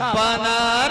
আপনার